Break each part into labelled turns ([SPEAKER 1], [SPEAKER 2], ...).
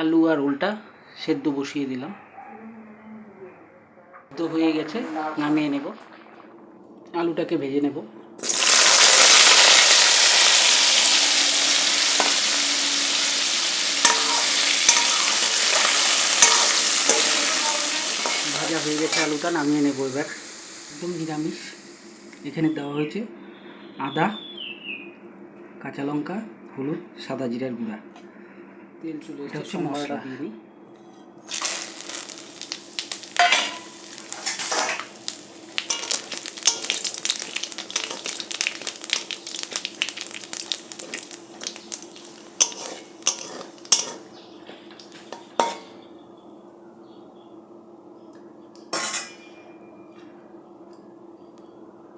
[SPEAKER 1] আলু আর ওলটা সেদ্ধ বসিয়ে দিলাম। সেদ্ধ হয়ে গেছে, নামিয়ে নেব। আলুটাকে ভেজে নেব। ভাজা হয়ে গেছে আলুটা, নামিয়ে নেব এবার। একদম নিরামিষ। এখানে দেওয়া হয়েছে আদা, কাঁচা লঙ্কা, হলুদ, সাদা জিরার গুঁড়া। তেল চলে হচ্ছে মশলা। দিয়ে দিই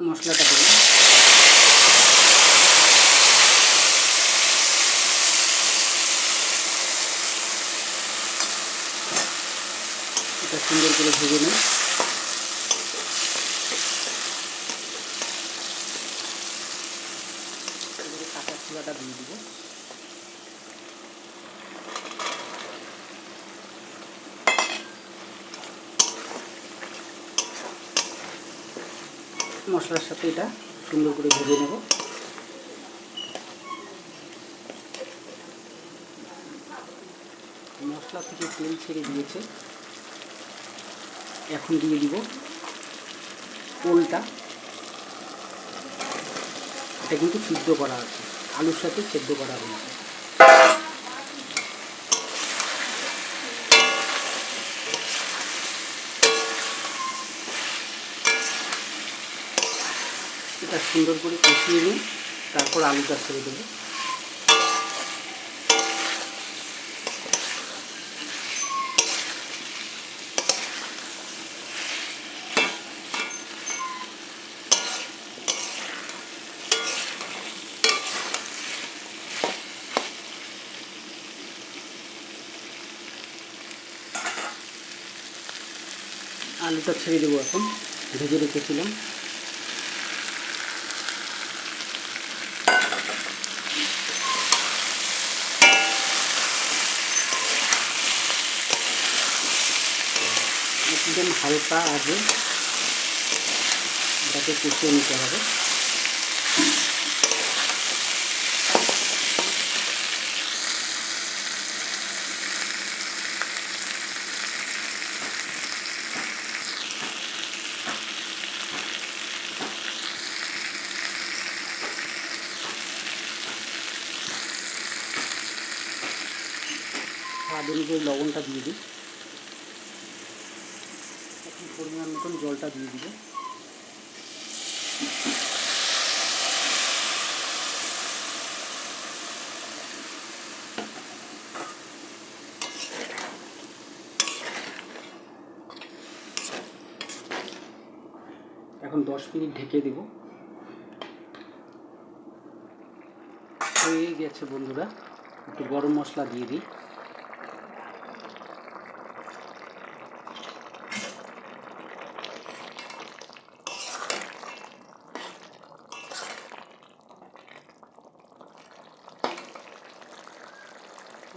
[SPEAKER 1] মশলাটা দিলাম। এটা সুন্দর করে ভেজে নিই কাঁচা ছোলাটা দিয়ে দিব। মশলার সাথে এটা সুন্দর করে ভেজে নেব। মশলা থেকে তেল ছেড়ে দিয়েছে। এখন দিয়ে দিব ওলটা। এটা কিন্তু সিদ্ধ করা আছে, আলুর সাথে সেদ্ধ করা হয়েছে এটা সুন্দর করে কষিয়ে নিই তারপর আলুটা ছেড়ে দেবো। আলুটা ছেড়ে দেবো এখন। ভেজে রেখেছিলাম। একদম হালকা আগে এটাকে কুচিয়ে নিতে হবে। স্বাদ অনুযায়ী লবণটা দিয়ে দিই। এখন পরিমাণ মতন জলটা দিয়ে দিব। এখন দশ মিনিট ঢেকে দেব। হয়ে গেছে বন্ধুরা, একটু গরম মশলা দিয়ে দিই।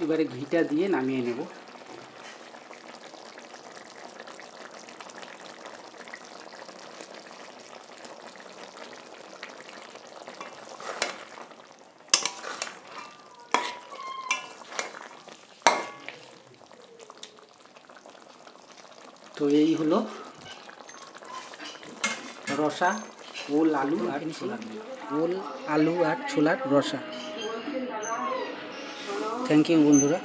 [SPEAKER 1] এবারে ঘিটা দিয়ে নামিয়ে নেব। তো এই হলো রসা, ওল, আলু আর ছোলার। ওল, আলু আর ছোলার রসা। থ্যাংক ইউ বন্ধুরা।